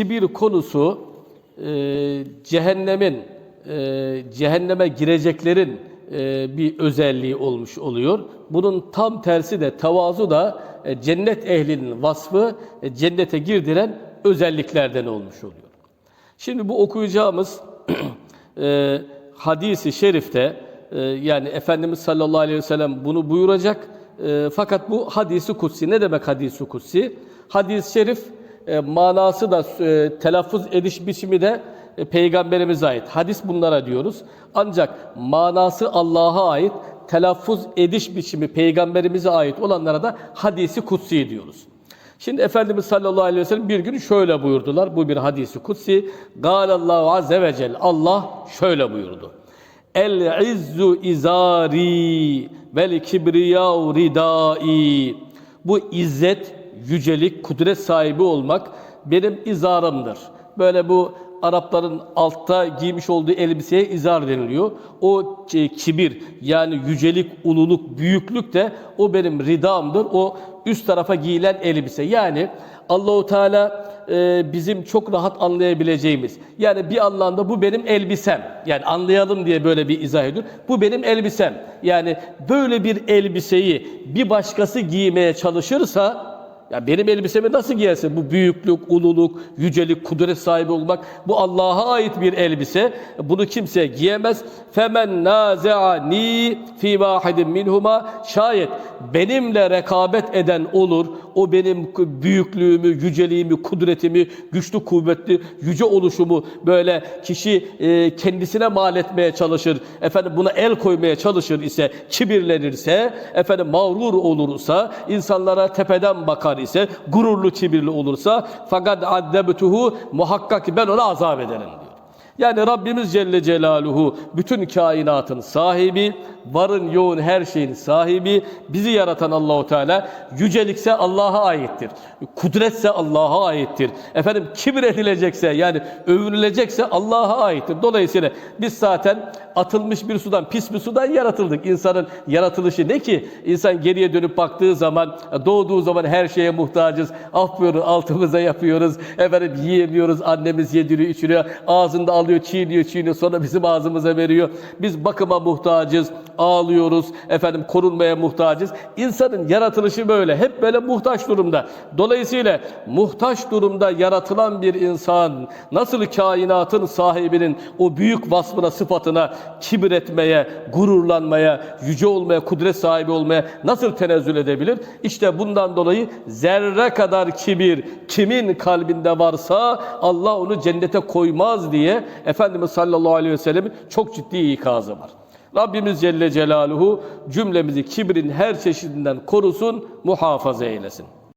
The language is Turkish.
kibir konusu e, cehennemin e, cehenneme gireceklerin e, bir özelliği olmuş oluyor. Bunun tam tersi de tevazu da e, cennet ehlinin vasfı e, cennete girdiren özelliklerden olmuş oluyor. Şimdi bu okuyacağımız e, hadisi şerifte e, yani Efendimiz sallallahu aleyhi ve sellem bunu buyuracak. E, fakat bu hadisi kutsi. Ne demek hadisi kutsi? Hadis-i şerif e, manası da e, telaffuz ediş biçimi de e, peygamberimize ait. Hadis bunlara diyoruz. Ancak manası Allah'a ait, telaffuz ediş biçimi peygamberimize ait olanlara da hadisi kutsi diyoruz. Şimdi Efendimiz sallallahu aleyhi ve sellem bir gün şöyle buyurdular. Bu bir hadisi kutsi. Galallahu azze ve celle. Allah şöyle buyurdu. El izzu izari vel kibriyau ridai. Bu izzet, yücelik, kudret sahibi olmak benim izarımdır. Böyle bu Arapların altta giymiş olduğu elbiseye izar deniliyor. O e, kibir yani yücelik, ululuk, büyüklük de o benim ridamdır. O üst tarafa giyilen elbise. Yani Allahu Teala e, bizim çok rahat anlayabileceğimiz. Yani bir anlamda bu benim elbisem. Yani anlayalım diye böyle bir izah ediyor. Bu benim elbisem. Yani böyle bir elbiseyi bir başkası giymeye çalışırsa ya benim elbisemi nasıl giyersin? Bu büyüklük, ululuk, yücelik, kudret sahibi olmak bu Allah'a ait bir elbise. Bunu kimse giyemez. Femen naze'ani fi vahidin minhuma şayet benimle rekabet eden olur. O benim büyüklüğümü, yüceliğimi, kudretimi, güçlü, kuvvetli, yüce oluşumu böyle kişi e, kendisine mal etmeye çalışır. Efendim buna el koymaya çalışır ise, kibirlenirse, efendim mağrur olursa, insanlara tepeden bakar ise, gururlu, kibirli olursa fakat addebtuhu muhakkak ki ben ona azap ederim diyor. Yani Rabbimiz Celle Celaluhu bütün kainatın sahibi, varın yoğun her şeyin sahibi, bizi yaratan Allahu Teala yücelikse Allah'a aittir. Kudretse Allah'a aittir. Efendim kibir edilecekse yani övünülecekse Allah'a aittir. Dolayısıyla biz zaten atılmış bir sudan, pis bir sudan yaratıldık. İnsanın yaratılışı ne ki? İnsan geriye dönüp baktığı zaman, doğduğu zaman her şeye muhtacız. Af buyurun altımıza yapıyoruz. Efendim yiyemiyoruz. Annemiz yediriyor, içiriyor. Ağzında alıyor, çiğniyor, çiğniyor. Sonra bizim ağzımıza veriyor. Biz bakıma muhtacız. Ağlıyoruz. Efendim korunmaya muhtacız. İnsanın yaratılışı böyle. Hep böyle muhtaç durumda. Dolayısıyla muhtaç durumda yaratılan bir insan nasıl kainatın sahibinin o büyük vasfına, sıfatına kibir etmeye, gururlanmaya, yüce olmaya, kudret sahibi olmaya nasıl tenezzül edebilir? İşte bundan dolayı zerre kadar kibir kimin kalbinde varsa Allah onu cennete koymaz diye Efendimiz sallallahu aleyhi ve sellem'in çok ciddi ikazı var. Rabbimiz Celle Celaluhu cümlemizi kibrin her çeşidinden korusun, muhafaza eylesin.